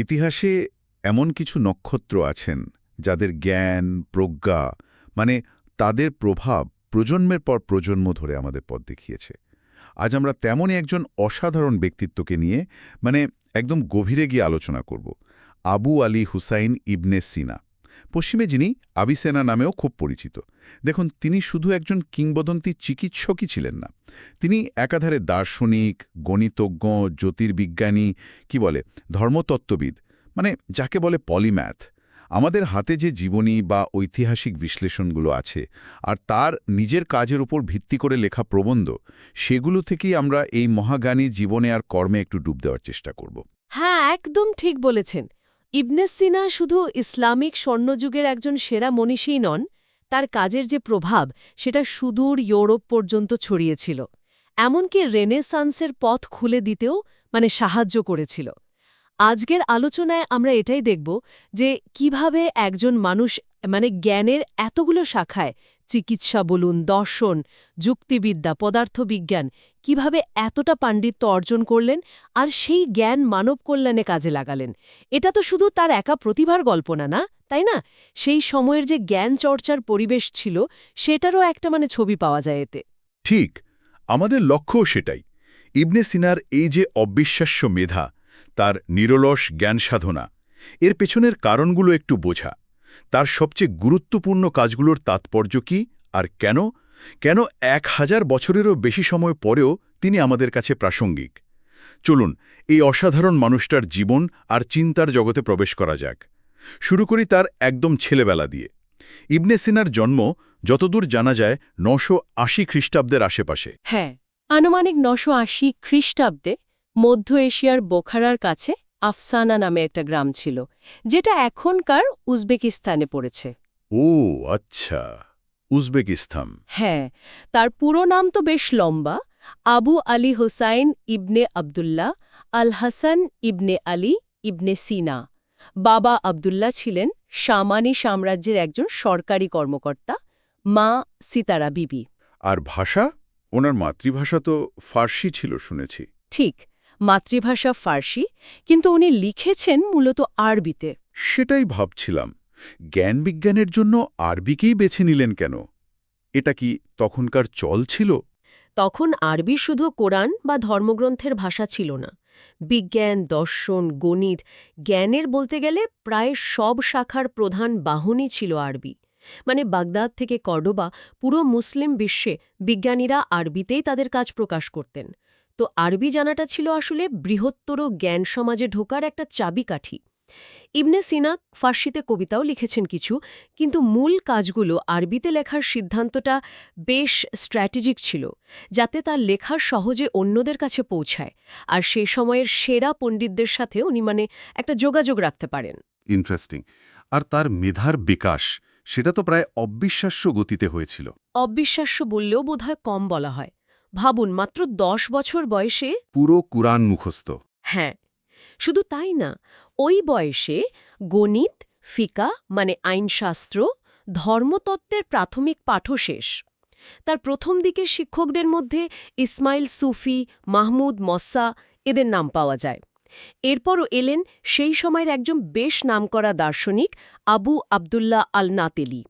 ইতিহাসে এমন কিছু নক্ষত্র আছেন যাদের জ্ঞান, প্রজ্ঞা মানে তাদের প্রভাব প্রজন্মের পর প্রজন্ম ধরে আমাদের পথ দেখিয়েছে। আজ আমরা তেমনই একজন অসাধারণ ব্যক্তিত্বকে নিয়ে মানে একদম গভীরে গিয়ে আলোচনা করব। আবু আলী হুসাইন ইবনে সিনা। পশ্চিমে যিনি আবিসেনা নামেও খুব পরিচিত। দেখুন, তিনি শুধু একজন কিংবদন্তি চিকিৎসকই ছিলেন না। তিনি একাধারে দার্শনিক, গণিতজ্ঞ, জ্যোতির্বিজ্ঞানী, কি বলে, ধর্মতত্ত্ববিদ মানে যাকে বলে পলিম্যাথ। আমাদের হাতে যে জীবনী বা ঐতিহাসিক বিশ্লেষণগুলো আছে, আর তার নিজের কাজের উপর ভিত্তি করে লেখা প্রবন্ধ, সেগুলো থেকেই আমরা এই মহাজ্ঞানীর জীবনে আর কর্মে একটু ডুব দেওয়ার চেষ্টা করব। হ্যাঁ একদম ঠিক বলেছেন। ইবনে সিনা শুধু ইসলামিক স্বর্ণযুগের একজন সেরা মনীষীই নন, তার কাজের যে প্রভাব, সেটা সুদূর ইউরোপ পর্যন্ত ছড়িয়েছিল। এমনকি রেনেসান্সের পথ খুলে দিতেও মানে সাহায্য করেছিল। আজকের আলোচনায় আমরা এটাই দেখব যে কীভাবে একজন মানুষ মানে জ্ঞানের এতগুলো শাখায় চিকিৎসা বলুন, দর্শন, যুক্তিবিদ্যা, পদার্থবিজ্ঞান, কীভাবে এতটা পাণ্ডিত্য অর্জন করলেন আর সেই জ্ঞান মানব কল্যাণে কাজে লাগালেন। এটা তো শুধু তার একা প্রতিভার গল্প না না? তাই না? সেই সময়ের যে জ্ঞান চর্চার পরিবেশ ছিল, সেটারও একটা মানে ছবি পাওয়া যায় এতে। ঠিক, আমাদের লক্ষ্যও সেটাই। ইবনে সিনার এই যে অবিশ্বাস্য মেধা, তার নিরলস জ্ঞান সাধনা এর পেছনের কারণগুলো একটু বোঝা। তার সবচেয়ে গুরুত্বপূর্ণ কাজগুলোর তাৎপর্য কি আর কেন? কেন এক হাজার বছরেরও বেশি সময় পরেও তিনি আমাদের কাছে প্রাসঙ্গিক? চলুন, এই অসাধারণ মানুষটার জীবন আর চিন্তার জগতে প্রবেশ করা যাক। শুরু করি তার একদম ছেলেবেলা দিয়ে। ইবনে সিনার জন্ম যতদূর জানা যায় নশো আশি খ্রিস্টাব্দের আশেপাশে। হ্যাঁ আনুমানিক নশো আশি খ্রিস্টাব্দে মধ্য এশিয়ার বোখারার কাছে আফসানা নামে একটা গ্রাম ছিল যেটা এখনকার উজবেকিস্তানে পড়েছে। ও আচ্ছা উজবেকিস্তান। হ্যাঁ তার পুরো নাম তো বেশ লম্বা আবু আলী হোসাইন ইবনে আবদুল্লাহ আল হাসান ইবনে আলী ইবনে সিনা। বাবা আবদুল্লাহ ছিলেন সামানি সাম্রাজ্যের একজন সরকারি কর্মকর্তা মা সিতারা বিবি। আর ভাষা? ওনার মাতৃভাষা তো ফার্সি ছিল শুনেছি। ঠিক মাতৃভাষা ফার্সি কিন্তু উনি লিখেছেন মূলত আরবিতে। সেটাই ভাবছিলাম। জ্ঞান বিজ্ঞানের জন্য আরবিকেই বেছে নিলেন কেন? এটা কি তখনকার চল ছিল? তখন আরবি শুধু কোরআন বা ধর্মগ্রন্থের ভাষা ছিল না। বিজ্ঞান দর্শন গণিত জ্ঞানের বলতে গেলে প্রায় সব শাখার প্রধান বাহনই ছিল আরবি। মানে বাগদাদ থেকে কর্ডোবা পুরো মুসলিম বিশ্বে বিজ্ঞানীরা আরবিতেই তাদের কাজ প্রকাশ করতেন। তো আরবি জানাটা ছিল আসলে বৃহত্তর জ্ঞান সমাজে ঢোকার একটা চাবিকাঠি। ইবনে সিনা ফার্সিতে কবিতাও লিখেছেন কিছু কিন্তু মূল কাজগুলো আরবিতে লেখার সিদ্ধান্তটা বেশ স্ট্র্যাটেজিক ছিল যাতে তার লেখা সহজে অন্যদের কাছে পৌঁছায় আর সে সময়ের সেরা পণ্ডিতদের সাথে উনি মানে একটা যোগাযোগ রাখতে পারেন। ইন্টারেস্টিং আর তার মেধার বিকাশ সেটা তো প্রায় অবিশ্বাস্য গতিতে হয়েছিল। অবিশ্বাস্য বললেও বোধহয় কম বলা হয়। ভাবুন মাত্র দশ বছর বয়সে? পুরো কুরআন মুখস্থ। হ্যাঁ শুধু তাই না ওই বয়সে গণিত ফিকা মানে আইনশাস্ত্র ধর্মতত্ত্বের প্রাথমিক পাঠও শেষ তার প্রথম দিকের শিক্ষকদের মধ্যে ইসমাইল সুফি মাহমুদ মস্সা এদের নাম পাওয়া যায়। এরপরও এলেন সেই সময়ের একজন বেশ নামকরা দার্শনিক আবু আবদুল্লাহ আল নাতেলি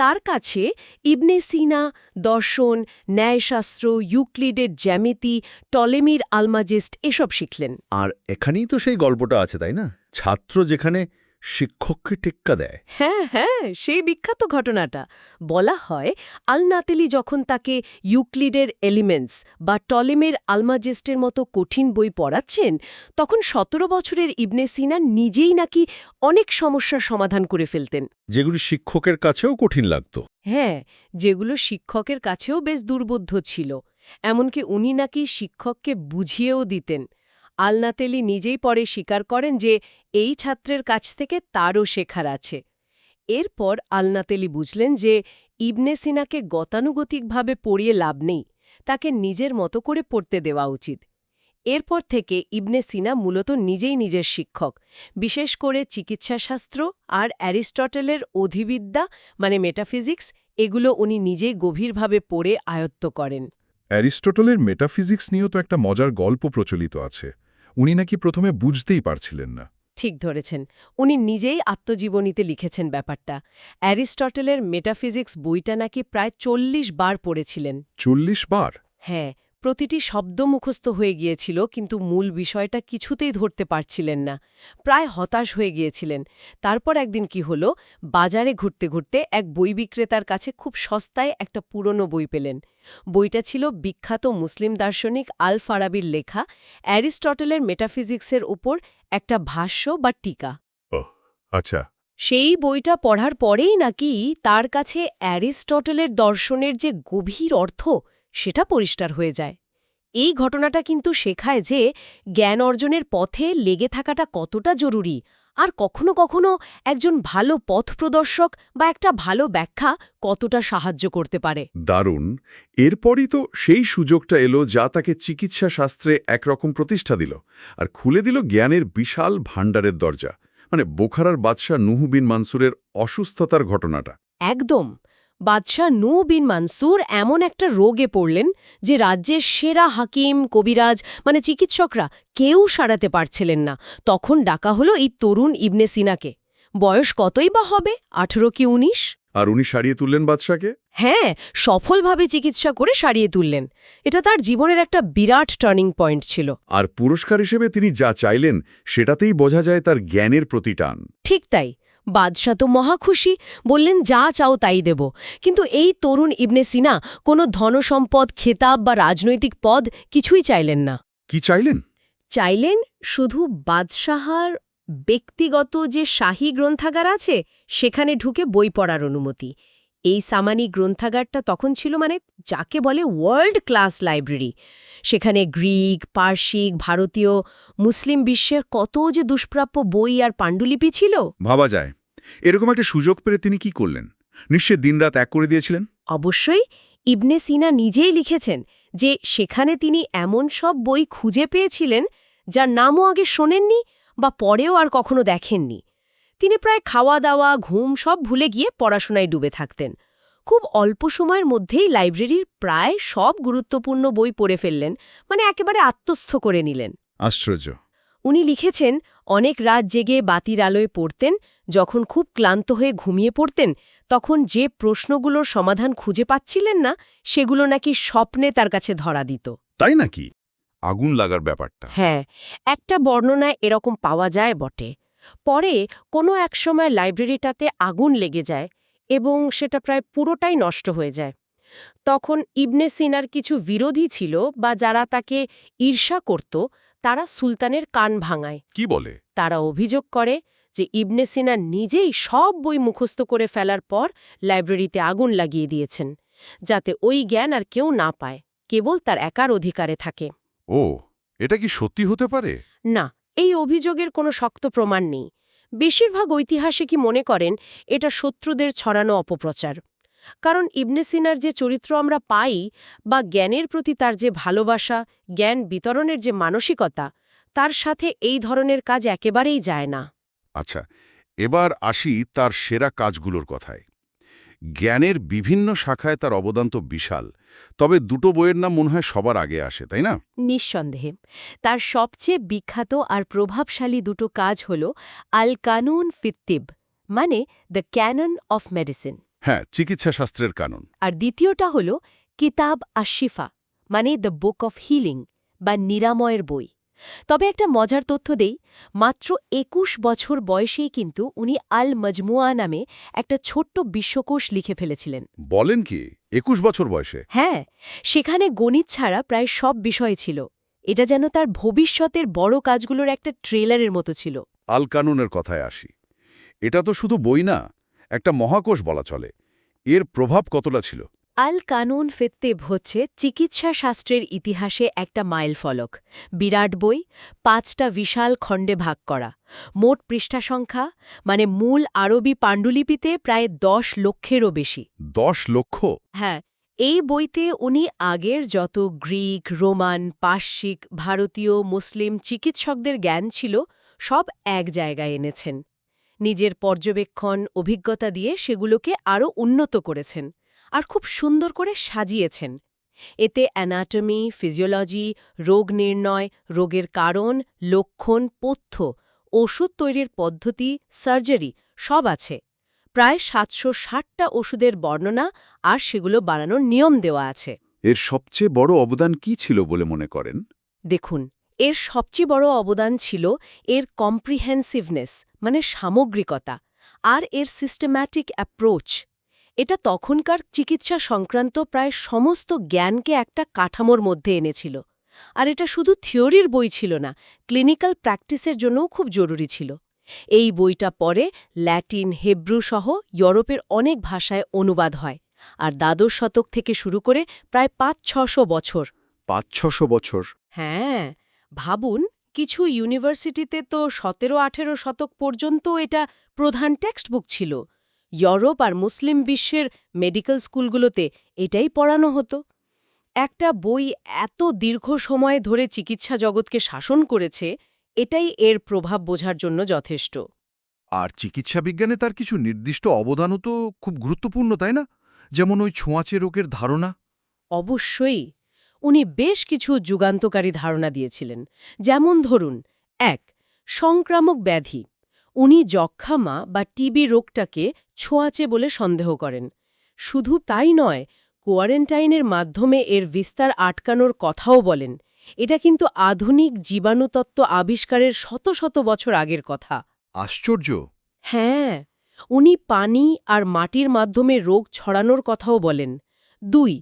তার কাছে ইবনে সিনা, দর্শন, ন্যায়শাস্ত্র, ইউক্লিডের জ্যামিতি, টলেমির আলমাজেস্ট এসব শিখলেন। আর এখানেই তো সেই গল্পটা আছে, তাই না? ছাত্র যেখানে শিক্ষককে টেক্কা দেয়। হ্যাঁ হ্যাঁ সেই বিখ্যাত ঘটনাটা। বলা হয় আলনাতেলি যখন তাকে ইউক্লিডের এলিমেন্টস বা টলেমের আলমাজেস্টের মতো কঠিন বই পড়াচ্ছেন তখন সতেরো বছরের ইবনে সিনা নিজেই নাকি অনেক সমস্যার সমাধান করে ফেলতেন। যেগুলি শিক্ষকের কাছেও কঠিন লাগত। হ্যাঁ যেগুলো শিক্ষকের কাছেও বেশ দুর্বোধ্য ছিল। এমনকি উনি নাকি শিক্ষককে বুঝিয়েও দিতেন। আলনাতেলি নিজেই পরে স্বীকার করেন যে এই ছাত্রের কাছ থেকে তারও শেখার আছে। এরপর আলনাতেলি বুঝলেন যে ইবনে সিনাকে গতানুগতিকভাবে পড়িয়ে লাভ নেই, তাকে নিজের মতো করে পড়তে দেওয়া উচিত। এরপর থেকে ইবনে সিনা মূলত নিজেই নিজের শিক্ষক, বিশেষ করে চিকিৎসাশাস্ত্র আর অ্যারিস্টটলের অধিবিদ্যা মানে মেটাফিজিক্স, এগুলো উনি নিজেই গভীরভাবে পড়ে আয়ত্ত করেন। অ্যারিস্টটলের মেটাফিজিক্স নিয়েও তো একটা মজার গল্প প্রচলিত আছে। উনি নাকি প্রথমে বুঝতেই পারছিলেন না। ঠিক ধরেছেন। উনি নিজেই আত্মজীবনীতে লিখেছেন ব্যাপারটা। অ্যারিস্টটেলের মেটাফিজিক্স বইটা নাকি প্রায় চল্লিশ বার পড়েছিলেন। চল্লিশ বার? হ্যাঁ প্রতিটি শব্দ মুখস্থ হয়ে গিয়েছিল কিন্তু মূল বিষয়টা কিছুতেই ধরতে পারছিলেন না। প্রায় হতাশ হয়ে গিয়েছিলেন। তারপর একদিন কি হলো বাজারে ঘুরতে ঘুরতে এক বই বিক্রেতার কাছে খুব সস্তায় একটা পুরনো বই পেলেন। বইটা ছিল বিখ্যাত মুসলিম দার্শনিক আল ফারাবির লেখা অ্যারিস্টটলের মেটাফিজিক্সের উপর একটা ভাষ্য বা টিকা। আচ্ছা। সেই বইটা পড়ার পরেই নাকি তার কাছে অ্যারিস্টটলের দর্শনের যে গভীর অর্থ সেটা পরিষ্কার হয়ে যায়। এই ঘটনাটা কিন্তু শেখায় যে জ্ঞান অর্জনের পথে লেগে থাকাটা কতটা জরুরি আর কখনো কখনো একজন ভালো পথ প্রদর্শক বা একটা ভালো ব্যাখ্যা কতটা সাহায্য করতে পারে। দারুণ। এরপরই তো সেই সুযোগটা এলো যা তাকে চিকিৎসা শাস্ত্রে একরকম প্রতিষ্ঠা দিল আর খুলে দিল জ্ঞানের বিশাল ভাণ্ডারের দরজা। মানে বোখারার বাদশাহ নুহু বিন মানসুরের অসুস্থতার ঘটনাটা। একদম। বাদশাহ নু বিন মানসুর এমন একটা রোগে পড়লেন যে রাজ্যের সেরা হাকিম কবিরাজ মানে চিকিৎসকরা কেউ সারাতে পারছিলেন না। তখন ডাকা হলো এই তরুণ ইবনে সিনাকে। বয়স কতই বা হবে? আঠেরো কি উনিশ? আর উনি সারিয়ে তুললেন বাদশাকে? হ্যাঁ সফলভাবে চিকিৎসা করে সারিয়ে তুললেন। এটা তার জীবনের একটা বিরাট টার্নিং পয়েন্ট ছিল। আর পুরস্কার হিসেবে তিনি যা চাইলেন সেটাতেই বোঝা যায় তার জ্ঞানের প্রতি টান। ঠিক তাই। বাদশাহ তো মহাখুশি বললেন যা চাও তাই দেব। কিন্তু এই তরুণ ইবনে সিনা কোনো ধনসম্পদ খেতাব বা রাজনৈতিক পদ কিছুই চাইলেন না। কি চাইলেন? চাইলেন শুধু বাদশাহার ব্যক্তিগত যে শাহী গ্রন্থাগার আছে সেখানে ঢুকে বই পড়ার অনুমতি। এই সামানি গ্রন্থাগারটা তখন ছিল মানে যাকে বলে ওয়ার্ল্ড ক্লাস লাইব্রেরি। সেখানে গ্রিক পার্শ্বিক ভারতীয় মুসলিম বিশ্বের কত যে দুষ্প্রাপ্য বই আর পাণ্ডুলিপি ছিল। ভাবা যায়। এরকম একটা সুযোগ পেলে তিনি কি করলেন? নিশ্চয় দিনরাত এক করে দিয়েছিলেন? অবশ্যই ইবনে সিনা নিজেই লিখেছেন যে সেখানে তিনি এমন সব বই খুঁজে পেয়েছিলেন যার নামও আগে শোনেননি বা পরেও আর কখনো দেখেননি। তিনি প্রায় খাওয়া দাওয়া ঘুম সব ভুলে গিয়ে পড়াশোনায় ডুবে থাকতেন। খুব অল্প সময়ের মধ্যেই লাইব্রেরির প্রায় সব গুরুত্বপূর্ণ বই পড়ে ফেললেন মানে একেবারে আত্মস্থ করে নিলেন। আশ্চর্য। উনি লিখেছেন অনেক রাত জেগে বাতির আলোয় পড়তেন যখন খুব ক্লান্ত হয়ে ঘুমিয়ে পড়তেন তখন যে প্রশ্নগুলোর সমাধান খুঁজে পাচ্ছিলেন না সেগুলো নাকি স্বপ্নে তার কাছে ধরা দিত। তাই নাকি? আগুন লাগার ব্যাপারটা। হ্যাঁ একটা বর্ণনায় এরকম পাওয়া যায় বটে। পরে কোনো একসময় লাইব্রেরিটাতে আগুন লেগে যায় এবং সেটা প্রায় পুরোটাই নষ্ট হয়ে যায়। তখন ইবনে সিনার কিছু বিরোধী ছিল বা যারা তাকে ঈর্ষা করত তারা সুলতানের কান ভাঙায়। কি বলে? তারা অভিযোগ করে যে ইবনে সিনা নিজেই সব বই মুখস্থ করে ফেলার পর লাইব্রেরিতে আগুন লাগিয়ে দিয়েছেন যাতে ওই জ্ঞান আর কেউ না পায় কেবল তার একার অধিকারে থাকে। ও এটা কি সত্যি হতে পারে? না এই অভিযোগের কোনো শক্ত প্রমাণ নেই। বেশিরভাগ ঐতিহাসিকই মনে করেন এটা শত্রুদের ছড়ানো অপপ্রচার। কারণ ইবনে সিনার যে চরিত্র আমরা পাই বা জ্ঞানের প্রতি তার যে ভালোবাসা, জ্ঞান বিতরণের যে মানসিকতা, তার সাথে এই ধরনের কাজ একেবারেই যায় না। আচ্ছা এবার আসি তার সেরা কাজগুলোর কথায়। জ্ঞানের বিভিন্ন শাখায় তার অবদান তো বিশাল। তবে দুটো বইয়ের নাম মনে হয় সবার আগে আসে তাই না? নিঃসন্দেহে। তার সবচেয়ে বিখ্যাত আর প্রভাবশালী দুটো কাজ হল আল কানুন ফিত্তিব মানে দ্য ক্যানন অফ মেডিসিন। হ্যাঁ চিকিৎসা শাস্ত্রের কানুন। আর দ্বিতীয়টা হল কিতাব আশিফা মানে দ্য বুক অফ হিলিং বা নিরাময়ের বই। তবে একটা মজার তথ্য দেই মাত্র একুশ বছর বয়সেই কিন্তু উনি আল মজমুয়া নামে একটা ছোট্ট বিশ্বকোষ লিখে ফেলেছিলেন। বলেন কি? একুশ বছর বয়সে? হ্যাঁ সেখানে গণিত ছাড়া প্রায় সব বিষয় ছিল। এটা যেন তার ভবিষ্যতের বড় কাজগুলোর একটা ট্রেলারের মতো ছিল। আল কানুনের কথায় আসি। এটা তো শুধু বই না একটা মহাকোষ বলা চলে। এর প্রভাব কতটা ছিল? আল কানুন ফেত্তেব হচ্ছে চিকিৎসা শাস্ত্রের ইতিহাসে একটা মাইল ফলক বিরাট বই পাঁচটা বিশাল খণ্ডে ভাগ করা। মোট পৃষ্ঠা সংখ্যা মানে মূল আরবি পাণ্ডুলিপিতে প্রায় দশ লক্ষেরও বেশি। দশ লক্ষ? হ্যাঁ এই বইতে উনি আগের যত গ্রিক রোমান পার্শ্বিক ভারতীয় মুসলিম চিকিৎসকদের জ্ঞান ছিল সব এক জায়গায় এনেছেন। নিজের পর্যবেক্ষণ অভিজ্ঞতা দিয়ে সেগুলোকে আরও উন্নত করেছেন। আর খুব সুন্দর করে সাজিয়েছেন। এতে অ্যানাটমি ফিজিওলজি রোগ নির্ণয় রোগের কারণ লক্ষণ পথ্য ওষুধ তৈরির পদ্ধতি সার্জারি সব আছে। প্রায় সাতশো ষাটটা ওষুধের বর্ণনা আর সেগুলো বানানোর নিয়ম দেওয়া আছে। এর সবচেয়ে বড় অবদান কি ছিল বলে মনে করেন? দেখুন এর সবচেয়ে বড় অবদান ছিল এর কম্প্রিহেন্সিভনেস মানে সামগ্রিকতা আর এর সিস্টেম্যাটিক অ্যাপ্রোচ এটা তখনকার চিকিৎসা সংক্রান্ত প্রায় সমস্ত জ্ঞানকে একটা কাঠামোর মধ্যে এনেছিল। আর এটা শুধু থিওরির বই ছিল না ক্লিনিক্যাল প্র্যাকটিসের জন্যও খুব জরুরি ছিল। এই বইটা পরে ল্যাটিন হেব্রু সহ ইউরোপের অনেক ভাষায় অনুবাদ হয় আর দ্বাদশ শতক থেকে শুরু করে প্রায় পাঁচ ছশো বছর। পাঁচ ছশো বছর? হ্যাঁ ভাবুন কিছু ইউনিভার্সিটিতে তো সতেরো আঠেরো শতক পর্যন্ত এটা প্রধান টেক্সট বুক ছিল। ইউরোপ আর মুসলিম বিশ্বের মেডিকেল স্কুলগুলোতে এটাই পড়ানো হতো। একটা বই এত দীর্ঘ সময় ধরে চিকিৎসা জগৎকে শাসন করেছে এটাই এর প্রভাব বোঝার জন্য যথেষ্ট। আর চিকিৎসা বিজ্ঞানে তার কিছু নির্দিষ্ট অবদানও তো খুব গুরুত্বপূর্ণ তাই না? যেমন ওই ছোঁয়াচে রোগের ধারণা। অবশ্যই। উনি বেশ কিছু যুগান্তকারী ধারণা দিয়েছিলেন। যেমন ধরুন এক সংক্রামক ব্যাধি। উনি যক্ষামা বা টিবি রোগটাকে ছোঁয়াচে বলে সন্দেহ করেন। শুধু তাই নয় কোয়ারেন্টাইনের মাধ্যমে এর বিস্তার আটকানোর কথাও বলেন। এটা কিন্তু আধুনিক জীবাণুতত্ত্ব আবিষ্কারের শত শত বছর আগের কথা। আশ্চর্য! হ্যাঁ উনি পানি আর মাটির মাধ্যমে রোগ ছড়ানোর কথাও বলেন। দুই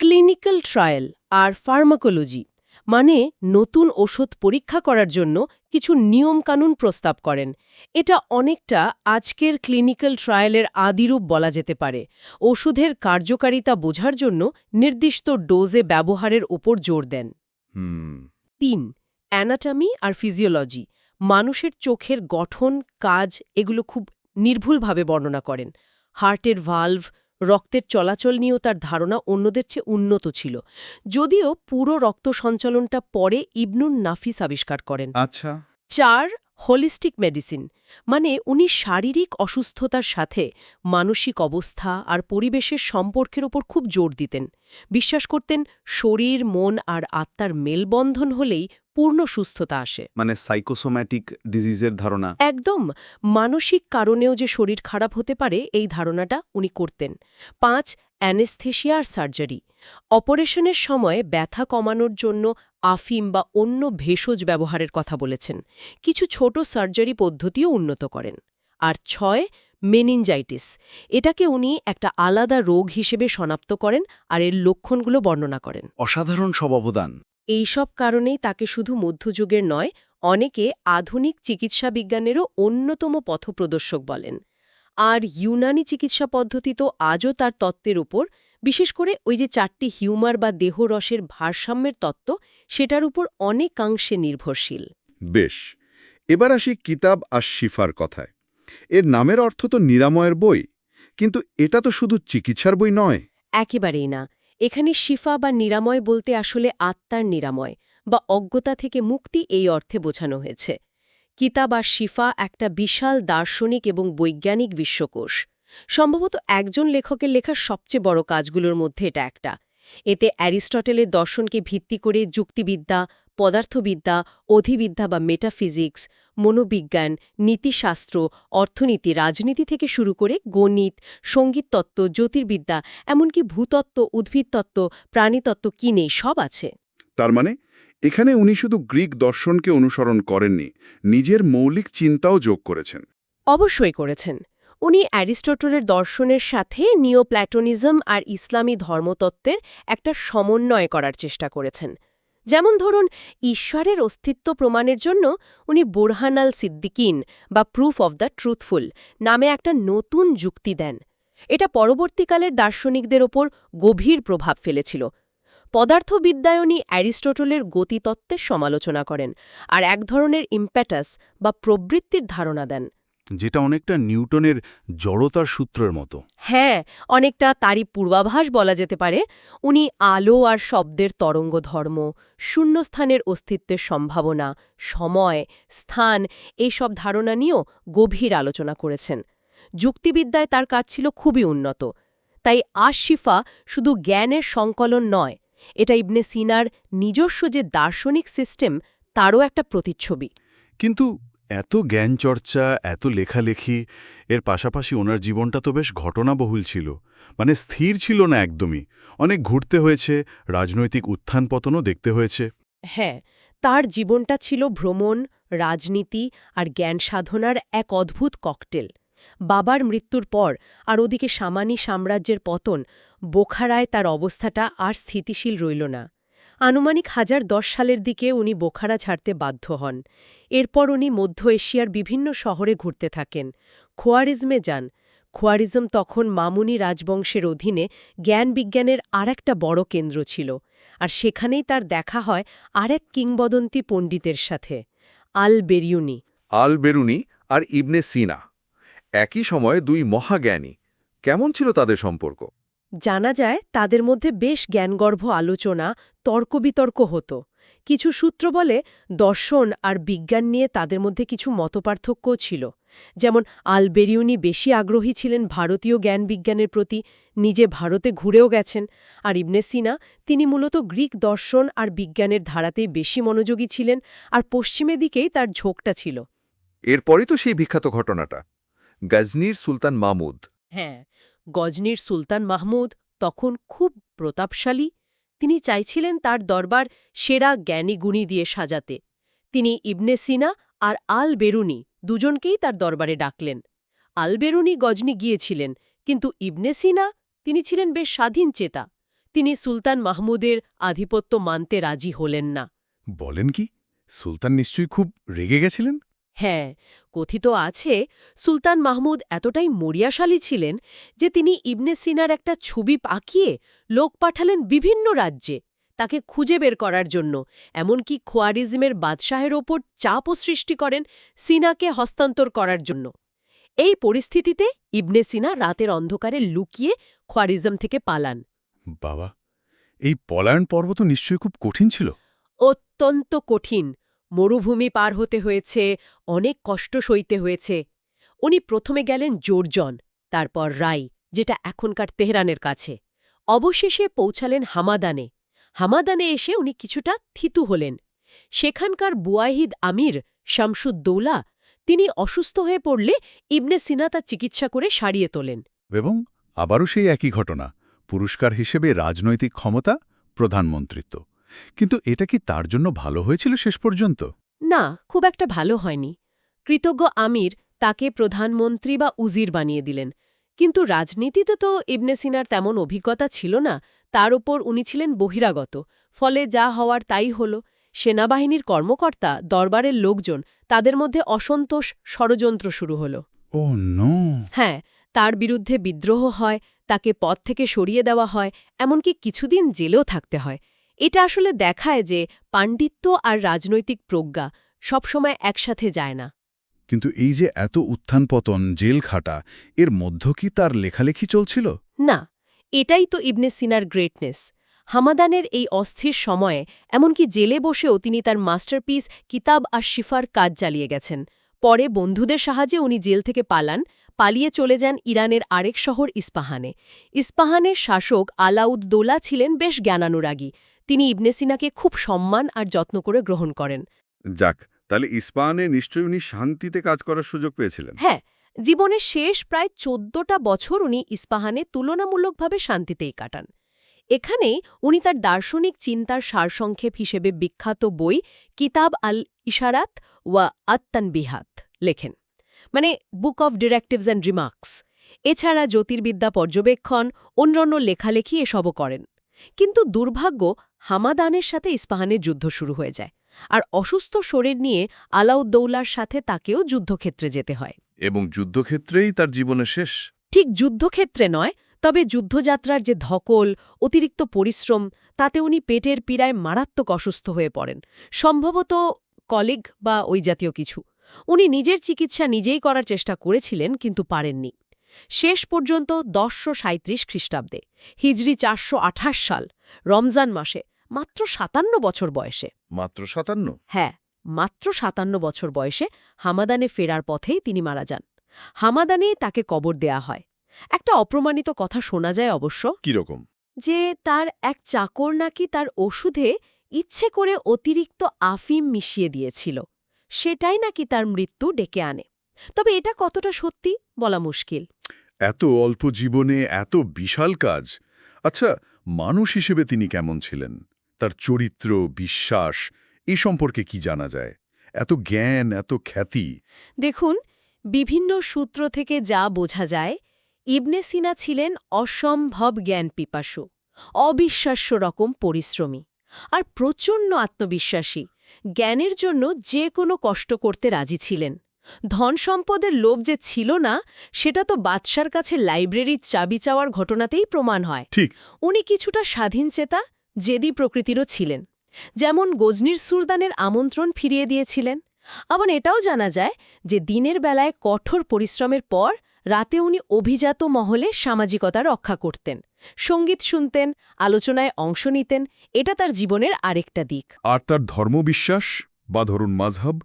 ক্লিনিক্যাল ট্রায়াল আর ফার্মাকোলজি। মানে নতুন ওষুধ পরীক্ষা করার জন্য কিছু নিয়মকানুন প্রস্তাব করেন। এটা অনেকটা আজকের ক্লিনিক্যাল ট্রায়ালের আদিরূপ বলা যেতে পারে। ওষুধের কার্যকারিতা বোঝার জন্য নির্দিষ্ট ডোজে ব্যবহারের উপর জোর দেন। তিন অ্যানাটমি আর ফিজিওলজি। মানুষের চোখের গঠন কাজ এগুলো খুব নির্ভুলভাবে বর্ণনা করেন। হার্টের ভালভ রক্তের চলাচল নিয়েও তার ধারণা অন্যদের চেয়ে উন্নত ছিল। যদিও পুরো রক্ত সঞ্চালনটা পরে ইবনুন নাফিস আবিষ্কার করেন। আচ্ছা। চার হোলিস্টিক মেডিসিন মানে উনি শারীরিক অসুস্থতার সাথে মানসিক অবস্থা আর পরিবেশের সম্পর্কের ওপর খুব জোর দিতেন। বিশ্বাস করতেন শরীর মন আর আত্মার মেলবন্ধন হলেই পূর্ণ সুস্থতা আসে। মানে সাইকোসোম্যাটিক ডিজিজের ধারণা। একদম। মানসিক কারণেও যে শরীর খারাপ হতে পারে এই ধারণাটা উনি করতেন। পাঁচ অ্যানেস্থেশিয়া আর সার্জারি অপারেশনের সময় ব্যথা কমানোর জন্য আফিম বা অন্য ভেষজ ব্যবহারের কথা বলেছেন। কিছু ছোট সার্জারি পদ্ধতিও উন্নত করেন। আর ছয় মেনিনজাইটিস এটাকে উনি একটা আলাদা রোগ হিসেবে শনাক্ত করেন আর এর লক্ষণগুলো বর্ণনা করেন। অসাধারণ সব অবদান। এইসব কারণেই তাকে শুধু মধ্যযুগের নয় অনেকে আধুনিক চিকিৎসা বিজ্ঞানেরও অন্যতম পথপ্রদর্শক বলেন। আর ইউনানি চিকিৎসা পদ্ধতি তো আজও তার তত্ত্বের উপর বিশেষ করে ওই যে চারটি হিউমার বা দেহরসের ভারসাম্যের তত্ত্ব সেটার উপর অনেকাংশে নির্ভরশীল। বেশ এবার আসি কিতাব আর শিফার কথায়। এর নামের অর্থ তো নিরাময়ের বই কিন্তু এটা তো শুধু চিকিৎসার বই নয়। একেবারেই না। এখানে শিফা বা নিরাময় বলতে আসলে আত্মার নিরাময় বা অজ্ঞতা থেকে মুক্তি এই অর্থে বোঝানো হয়েছে। কিতাব আর শিফা একটা বিশাল দার্শনিক এবং বৈজ্ঞানিক বিশ্বকোষ। সম্ভবত একজন লেখকের লেখা সবচেয়ে বড় কাজগুলোর মধ্যে এটা একটা। এতে অ্যারিস্টটেলের দর্শনকে ভিত্তি করে যুক্তিবিদ্যা পদার্থবিদ্যা অধিবিদ্যা বা মেটাফিজিক্স মনোবিজ্ঞান নীতিশাস্ত্র অর্থনীতি রাজনীতি থেকে শুরু করে গণিত সঙ্গীততত্ত্ব জ্যোতির্বিদ্যা এমনকি ভূতত্ত্ব উদ্ভিদতত্ত্ব প্রাণীতত্ত্ব কি নেই সব আছে। তার মানে এখানে উনি শুধু গ্রিক দর্শনকে অনুসরণ করেননি নিজের মৌলিক চিন্তাও যোগ করেছেন। অবশ্যই করেছেন। উনি অ্যারিস্টটলের দর্শনের সাথে নিওপ্ল্যাটোনিজম আর ইসলামী ধর্মতত্ত্বের একটা সমন্বয় করার চেষ্টা করেছেন। যেমন ধরুন, ঈশ্বরের অস্তিত্ব প্রমাণের জন্য উনি বোরহান আল সিদ্দিকিন বা প্রুফ অব দ্য ট্রুথফুল নামে একটা নতুন যুক্তি দেন। এটা পরবর্তীকালের দার্শনিকদের ওপর গভীর প্রভাব ফেলেছিল। পদার্থবিদ্যায়নী অ্যারিস্টটলের গতিতত্ত্বের সমালোচনা করেন আর এক ধরনের ইম্প্যাটাস বা প্রবৃত্তির ধারণা দেন। যেটা অনেকটা নিউটনের জড়তার সূত্রের মতো। হ্যাঁ অনেকটা তারই পূর্বাভাস বলা যেতে পারে। উনি আলো আর শব্দের তরঙ্গ ধর্ম শূন্যস্থানের অস্তিত্বের সম্ভাবনা সময় স্থান এইসব ধারণা নিয়েও গভীর আলোচনা করেছেন। যুক্তিবিদ্যায় তার কাজ ছিল খুবই উন্নত। তাই আশিফা শুধু জ্ঞানের সংকলন নয় এটা ইবনে সিনার নিজস্ব যে দার্শনিক সিস্টেম তারও একটা প্রতিচ্ছবি। কিন্তু এত জ্ঞান চর্চা এত লেখালেখি, এর পাশাপাশি ওনার জীবনটা তো বেশ ঘটনাবহুল ছিল। মানে স্থির ছিল না একদমই। অনেক ঘুরতে হয়েছে, রাজনৈতিক উত্থান পতনও দেখতে হয়েছে। হ্যাঁ তার জীবনটা ছিল ভ্রমণ, রাজনীতি আর জ্ঞান সাধনার এক অদ্ভুত ককটেল। বাবার মৃত্যুর পর আর ওদিকে সামানি সাম্রাজ্যের পতন, বোখারায় তার অবস্থাটা আর স্থিতিশীল রইল না। আনুমানিক হাজার দশ সালের দিকে উনি বোখারা ছাড়তে বাধ্য হন। এরপর উনি মধ্য এশিয়ার বিভিন্ন শহরে ঘুরতে থাকেন। খোয়ারিজমে যান। খোয়ারিজম তখন মামুনি রাজবংশের অধীনে জ্ঞান বিজ্ঞানের আর একটা বড় কেন্দ্র ছিল আর সেখানেই তার দেখা হয় আরেক কিংবদন্তি পণ্ডিতের সাথে, আল বেরিউনি। আল বেরুনি আর ইবনে সিনা। একই সময়ে দুই মহাজ্ঞানী। কেমন ছিল তাদের সম্পর্ক? জানা যায় তাদের মধ্যে বেশ জ্ঞানগর্ভ আলোচনা তর্কবিতর্ক হতো। কিছু সূত্র বলে দর্শন আর বিজ্ঞান নিয়ে তাদের মধ্যে কিছু মতপার্থক্যও ছিল। যেমন আলবেরিউনি বেশি আগ্রহী ছিলেন ভারতীয় জ্ঞান বিজ্ঞানের প্রতি নিজে ভারতে ঘুরেও গেছেন আর ইবনে সিনা তিনি মূলত গ্রিক দর্শন আর বিজ্ঞানের ধারাতেই বেশি মনোযোগী ছিলেন আর পশ্চিমে দিকেই তার ঝোঁকটা ছিল। এরপরই তো সেই বিখ্যাত ঘটনাটা। গজনির সুলতান মামুদ। হ্যাঁ গজনির সুলতান মাহমুদ তখন খুব প্রতাপশালী। তিনি চাইছিলেন তার দরবার সেরা জ্ঞানী গুণী দিয়ে সাজাতে। তিনি ইবনে সিনা আর আল বেরুনি দুজনকেই তার দরবারে ডাকলেন। আল বেরুনি গজনি গিয়েছিলেন, কিন্তু ইবনে সিনা তিনি ছিলেন বেশ স্বাধীন চেতা। তিনি সুলতান মাহমুদের আধিপত্য মানতে রাজি হলেন না। বলেন কি? সুলতান নিশ্চয়ই খুব রেগে গেছিলেন? হ্যাঁ কথিত আছে সুলতান মাহমুদ এতটাই মরিয়াশালী ছিলেন যে তিনি ইবনে সিনার একটা ছবি আঁকিয়ে লোক পাঠালেন বিভিন্ন রাজ্যে তাকে খুঁজে বের করার জন্য। এমনকি খোয়ারিজমের বাদশাহের ওপর চাপও সৃষ্টি করেন সিনাকে হস্তান্তর করার জন্য। এই পরিস্থিতিতে ইবনে সিনা রাতের অন্ধকারে লুকিয়ে খোয়ারিজম থেকে পালান। বাবা এই পলায়ন পর্ব তো নিশ্চয়ই খুব কঠিন ছিল। অত্যন্ত কঠিন। মরুভূমি পার হতে হয়েছে, অনেক কষ্ট সইতে হয়েছে। উনি প্রথমে গেলেন জোরজন, তারপর রাই, যেটা এখনকার তেহরানের কাছে। অবশেষে পৌঁছালেন হামাদানে। হামাদানে এসে উনি কিছুটা থিতু হলেন। সেখানকার বুয়াহিদ আমির শামসুদ্দৌলা, তিনি অসুস্থ হয়ে পড়লে ইবনে সিনা তার চিকিৎসা করে সারিয়ে তোলেন। এবং আবারও সেই একই ঘটনা, পুরস্কার হিসেবে রাজনৈতিক ক্ষমতা, প্রধানমন্ত্রিত্ব। কিন্তু এটা কি তার জন্য ভালো হয়েছিল শেষ পর্যন্ত? না খুব একটা ভালো হয়নি। কৃতজ্ঞ আমির তাকে প্রধানমন্ত্রী বা উজির বানিয়ে দিলেন। কিন্তু রাজনীতিতে তো ইবনে সিনার তেমন অভিজ্ঞতা ছিল না তার ওপর উনি ছিলেন বহিরাগত। ফলে যা হওয়ার তাই হল। সেনাবাহিনীর কর্মকর্তা দরবারের লোকজন তাদের মধ্যে অসন্তোষ ষড়যন্ত্র শুরু হল। Oh no. হ্যাঁ তার বিরুদ্ধে বিদ্রোহ হয় তাকে পদ থেকে সরিয়ে দেওয়া হয় এমনকি কিছুদিন জেলেও থাকতে হয়। এটা আসলে দেখায় যে পাণ্ডিত্য আর রাজনৈতিক প্রজ্ঞা সবসময় একসাথে যায় না। কিন্তু এই যে এত উত্থান পতন জেল খাটা এর মধ্য কি তার লেখালেখি চলছিল? না এটাই তো ইবনে সিনার গ্রেটনেস হামাদানের এই অস্থির সময়ে এমনকি জেলে বসেও তিনি তার মাস্টারপিস কিতাব আর শিফার কাজ চালিয়ে গেছেন। পরে বন্ধুদের সাহায্যে উনি জেল থেকে পালান পালিয়ে চলে যান ইরানের আরেক শহর ইস্পাহানে। ইস্পাহানের শাসক আলাউদ্দোলা ছিলেন বেশ জ্ঞানানুরাগী। তিনি ইবনে সিনাকে খুব সম্মান আর যত্ন করে গ্রহণ করেন। যাক তাহলে ইস্পাহানে নিশ্চয়ই উনি শান্তিতে কাজ করার সুযোগ পেয়েছিলেন। হ্যাঁ জীবনের শেষ প্রায় চোদ্দটা বছর উনি ইস্পাহানে তুলনামূলকভাবে শান্তিতেই কাটান। এখানেই উনি তার দার্শনিক চিন্তার সারসংক্ষেপ হিসেবে বিখ্যাত বই কিতাব আল ইশারাত ওয়া আত্তান বিহাত লেখেন। মানে book of directives and remarks. এছাড়া জ্যোতির্বিদ্যা পর্যবেক্ষণ অন্যান্য লেখালেখি এসবও করেন। কিন্তু দুর্ভাগ্য হামাদানের সাথে ইস্পাহানের যুদ্ধ শুরু হয়ে যায়। আর অসুস্থ শরীর নিয়ে আলাউদ্দৌলার সাথে তাকেও যুদ্ধক্ষেত্রে যেতে হয়। এবং যুদ্ধক্ষেত্রেই তার জীবনের শেষ। ঠিক যুদ্ধক্ষেত্রে নয় তবে যুদ্ধযাত্রার যে ধকল অতিরিক্ত পরিশ্রম তাতে উনি পেটের পীড়ায় মারাত্মক অসুস্থ হয়ে পড়েন। সম্ভবত কলিগ বা ওই জাতীয় কিছু। উনি নিজের চিকিৎসা নিজেই করার চেষ্টা করেছিলেন কিন্তু পারেননি। শেষ পর্যন্ত দশশো সাঁত্রিশ খ্রিস্টাব্দে হিজরি চারশো আঠাশ সাল রমজান মাসে মাত্র সাতান্ন বছর বয়সে। মাত্র সাতান্ন? হ্যাঁ মাত্র সাতান্ন বছর বয়সে হামাদানে ফেরার পথেই তিনি মারা যান। হামাদানে তাকে কবর দেয়া হয়। একটা অপ্রমাণিত কথা শোনা যায় অবশ্য। কীরকম? যে তার এক চাকর নাকি তার ওষুধে ইচ্ছে করে অতিরিক্ত আফিম মিশিয়ে দিয়েছিল। সেটাই নাকি তার মৃত্যু ডেকে আনে। তবে এটা কতটা সত্যি বলা মুশকিল। এত অল্প জীবনে এত বিশাল কাজ। আচ্ছা মানুষ হিসেবে তিনি কেমন ছিলেন? তার চরিত্র, বিশ্বাস এই সম্পর্কে কি জানা যায়? এত জ্ঞান, এত খ্যাতি। দেখুন, বিভিন্ন সূত্র থেকে যা বোঝা যায়, ইবনে সিনা ছিলেন অসম্ভব জ্ঞান পিপাসু অবিশ্বাস্য রকম পরিশ্রমী আর প্রচণ্ড আত্মবিশ্বাসী। জ্ঞানের জন্য যে কোনো কষ্ট করতে রাজি ছিলেন। ধন সম্পদের লোভ যে ছিল না সেটা তো বাদশার কাছে লাইব্রেরির চাবি চাওয়ার ঘটনাতেই প্রমাণ হয়। ঠিক। উনি কিছুটা স্বাধীনচেতা জেদি প্রকৃতিরও ছিলেন। যেমন গজনির সুলতানের আমন্ত্রণ ফিরিয়ে দিয়েছিলেন। আবার এটাও জানা যায় যে দিনের বেলায় কঠোর পরিশ্রমের পর রাতে উনি অভিজাত মহলে সামাজিকতা রক্ষা করতেন। সংগীত শুনতেন আলোচনায় অংশ নিতেন এটা তার জীবনের আরেকটা দিক। আর তার ধর্মবিশ্বাস বা ধরুন মাঝহাব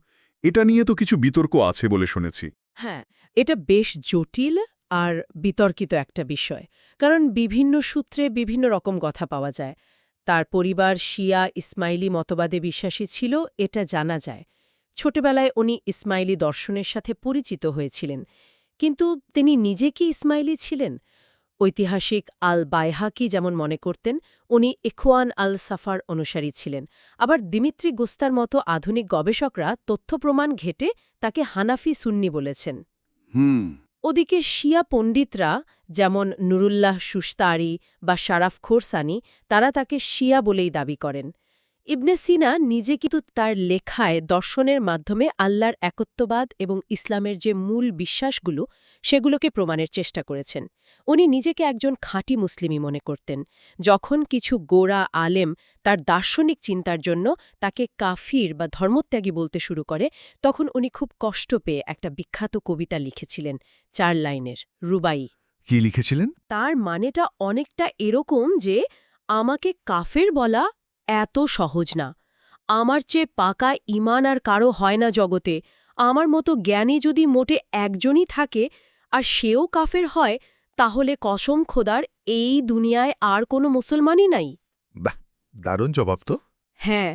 এটা নিয়ে তো কিছু বিতর্ক আছে বলে শুনেছি। হ্যাঁ এটা বেশ জটিল আর বিতর্কিত একটা বিষয়, কারণ বিভিন্ন সূত্রে বিভিন্ন রকম কথা পাওয়া যায়। তার পরিবার শিয়া ইসমাইলি মতবাদে বিশ্বাসী ছিল, এটা জানা যায়। ছোটবেলায় উনি ইসমাইলি দর্শনের সাথে পরিচিত হয়েছিলেন, কিন্তু তিনি নিজে কি ইসমাইলি ছিলেন? ঐতিহাসিক আল বাইহাকি যেমন মনে করতেন উনি ইখওয়ান আল সাফার অনুসারী ছিলেন। আবার দিমিত্রি গুস্তার মতো আধুনিক গবেষকরা তথ্য প্রমাণ ঘেটে তাকে হানাফি সুন্নি বলেছেন। হুম। ওদিকে শিয়া পণ্ডিতরা যেমন নুরুল্লাহ সুস্তারি বা শারাফ খোরসানি তারা তাকে শিয়া বলেই দাবি করেন। ইবনে সিনা নিজে কিন্তু তার লেখায় দর্শনের মাধ্যমে আল্লাহর একত্ববাদ এবং ইসলামের যে মূল বিশ্বাসগুলো সেগুলোকে প্রমাণের চেষ্টা করেছেন। উনি নিজেকে একজন খাঁটি মুসলিমই মনে করতেন। যখন কিছু গোড়া আলেম তার দার্শনিক চিন্তার জন্য তাকে কাফির বা ধর্মত্যাগী বলতে শুরু করে তখন উনি খুব কষ্ট পেয়ে একটা বিখ্যাত কবিতা লিখেছিলেন চার লাইনের রুবাই। কি লিখেছিলেন? তার মানেটা অনেকটা এরকম যে আমাকে কাফের বলা এত সহজ না। আমার চেয়ে পাকা ইমান আর কারও হয় না জগতে। আমার মতো জ্ঞানী যদি মোটে একজনই থাকে আর সেও কাফের হয় তাহলে কসম খোদার এই দুনিয়ায় আর কোনো মুসলমানই নাই। দারুণ জবাব তো। হ্যাঁ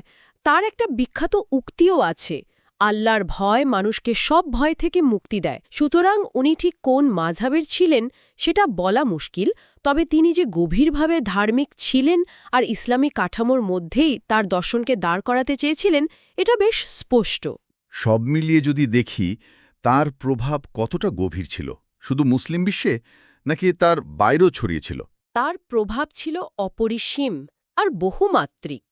তার একটা বিখ্যাত উক্তিও আছে। আল্লাহর ভয় মানুষকে সব ভয় থেকে মুক্তি দেয়। সুতরাং উনি ঠিক কোন মাঝাবের ছিলেন সেটা বলা মুশকিল তবে তিনি যে গভীরভাবে ধার্মিক ছিলেন আর ইসলামী কাঠামোর মধ্যেই তার দর্শনকে দাঁড় করাতে চেয়েছিলেন এটা বেশ স্পষ্ট। সব মিলিয়ে যদি দেখি তার প্রভাব কতটা গভীর ছিল? শুধু মুসলিম বিশ্বে নাকি তার বাইরেও ছড়িয়েছিল তার প্রভাব ছিল অপরিসীম আর বহুমাত্রিক।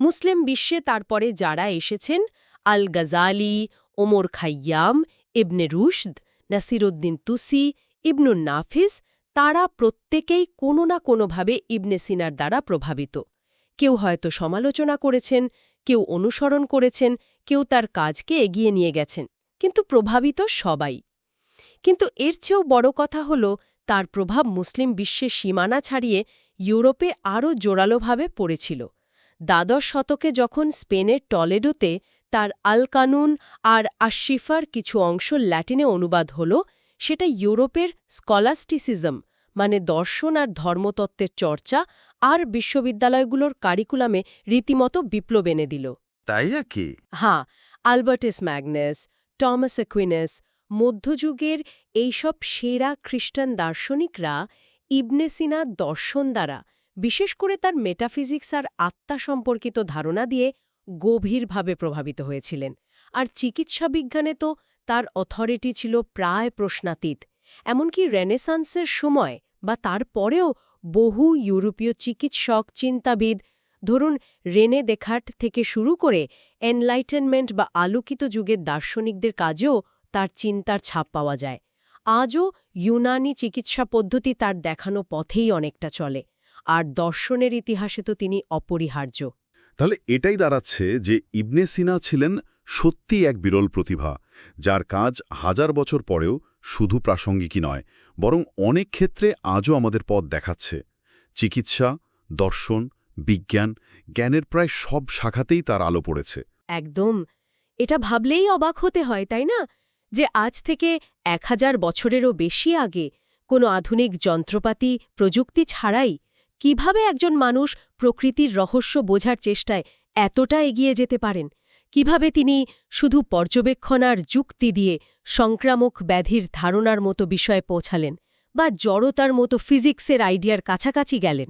মুসলিম বিশ্বে তারপরে যারা এসেছেন আল গাজালি ওমর খাইয়াম, ইবনে রুশদ, নাসিরুদ্দিন তুসি, ইবনুন নাফিস, তারা প্রত্যেকেই কোনো না কোনোভাবে ইবনে সিনার দ্বারা প্রভাবিত। কেউ হয়তো সমালোচনা করেছেন, কেউ অনুসরণ করেছেন, কেউ তার কাজকে এগিয়ে নিয়ে গেছেন, কিন্তু প্রভাবিত সবাই। কিন্তু এর চেয়েও বড় কথা হল, তার প্রভাব মুসলিম বিশ্বের সীমানা ছাড়িয়ে ইউরোপে আরও জোরালোভাবে পড়েছিল। দ্বাদশ শতকে যখন স্পেনের টলেডোতে তার আল কানুন আর আশিফার কিছু অংশ ল্যাটিনে অনুবাদ হল সেটা ইউরোপের স্কলাস্টিসিজম মানে দর্শন আর ধর্মতত্ত্বের চর্চা আর বিশ্ববিদ্যালয়গুলোর কারিকুলামে রীতিমতো বিপ্লব এনে দিল। তাই কি হ্যাঁ আলবার্টিস ম্যাগনেস টমাস অ্যাকুইনেস মধ্যযুগের এইসব সেরা খ্রিস্টান দার্শনিকরা ইবনে সিনার দর্শন দ্বারা বিশেষ করে তার মেটাফিজিক্স আর আত্মা সম্পর্কিত ধারণা দিয়ে গভীরভাবে প্রভাবিত হয়েছিলেন। আর চিকিৎসা বিজ্ঞানে তো তার অথরিটি ছিল প্রায় প্রশ্নাতীত। এমনকি রেনেসান্সের সময় বা তার পরেও বহু ইউরোপীয় চিকিৎসক, চিন্তাবিদ, ধরুন রেনে দেখাট থেকে শুরু করে এনলাইটেনমেন্ট বা আলোকিত যুগের দার্শনিকদের কাজেও তার চিন্তার ছাপ পাওয়া যায়। আজও ইউনানি চিকিৎসা পদ্ধতি তার দেখানো পথেই অনেকটা চলে। আর দর্শনের ইতিহাসে তো তিনি অপরিহার্য। তাহলে এটাই দাঁড়াচ্ছে যে ইবনে সিনা ছিলেন সত্যি এক বিরল প্রতিভা, যার কাজ হাজার বছর পরেও শুধু প্রাসঙ্গিকই নয়, বরং অনেক ক্ষেত্রে আজও আমাদের পথ দেখাচ্ছে। চিকিৎসা, দর্শন, বিজ্ঞান, জ্ঞানের প্রায় সব শাখাতেই তার আলো পড়েছে। একদম। এটা ভাবলেই অবাক হতে হয়, তাই না? যে আজ থেকে এক হাজার বছরেরও বেশি আগে কোনো আধুনিক যন্ত্রপাতি, প্রযুক্তি ছাড়াই কীভাবে একজন মানুষ প্রকৃতির রহস্য বোঝার চেষ্টায় এতটা এগিয়ে যেতে পারেন? কীভাবে তিনি শুধু পর্যবেক্ষণার যুক্তি দিয়ে সংক্রামক ব্যাধির ধারণার মতো বিষয়ে পৌঁছালেন বা জড়তার মতো ফিজিক্সের আইডিয়ার কাছাকাছি গেলেন?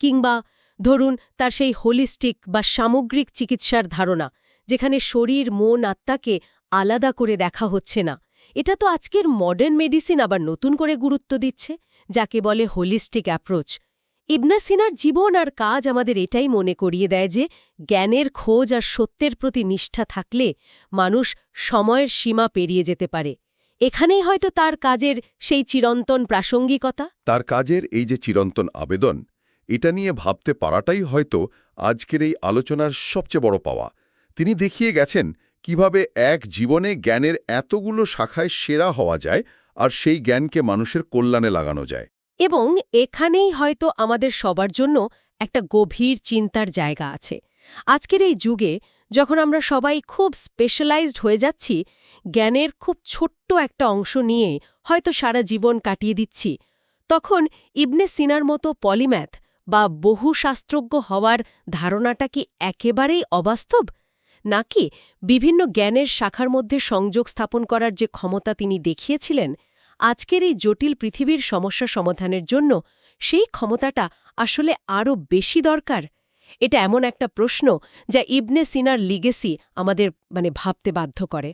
কিংবা ধরুন তার সেই হোলিস্টিক বা সামগ্রিক চিকিৎসার ধারণা, যেখানে শরীর, মন, আত্মাকে আলাদা করে দেখা হচ্ছে না। এটা তো আজকের মডার্ন মেডিসিন আবার নতুন করে গুরুত্ব দিচ্ছে, যাকে বলে হোলিস্টিক অ্যাপ্রোচ ইবনে সিনার জীবন আর কাজ আমাদের এটাই মনে করিয়ে দেয় যে, জ্ঞানের খোঁজ আর সত্যের প্রতি নিষ্ঠা থাকলে মানুষ সময়ের সীমা পেরিয়ে যেতে পারে। এখানেই হয়তো তার কাজের সেই চিরন্তন প্রাসঙ্গিকতা। তার কাজের এই যে চিরন্তন আবেদন, এটা নিয়ে ভাবতে পারাটাই হয়তো আজকের এই আলোচনার সবচেয়ে বড় পাওয়া। তিনি দেখিয়ে গেছেন কীভাবে এক জীবনে জ্ঞানের এতগুলো শাখায় সেরা হওয়া যায় আর সেই জ্ঞানকে মানুষের কল্যাণে লাগানো যায়। এবং এখানেই হয়তো আমাদের সবার জন্য একটা গভীর চিন্তার জায়গা আছে। আজকের এই যুগে যখন আমরা সবাই খুব স্পেশালাইজড হয়ে যাচ্ছি, জ্ঞানের খুব ছোট্ট একটা অংশ নিয়ে হয়তো সারা জীবন কাটিয়ে দিচ্ছি, তখন ইবনে সিনার মতো পলিম্যাথ বা বহু শাস্ত্রজ্ঞ হওয়ার ধারণাটা কি একেবারেই অবাস্তব? নাকি বিভিন্ন জ্ঞানের শাখার মধ্যে সংযোগ স্থাপন করার যে ক্ষমতা তিনি দেখিয়েছিলেন আজকের এই জটিল পৃথিবীর সমস্যা সমাধানের জন্য সেই ক্ষমতাটা আসলে আরও বেশি দরকার? এটা এমন একটা প্রশ্ন যা ইবনে সিনার লিগেসি আমাদের মানে ভাবতে বাধ্য করে।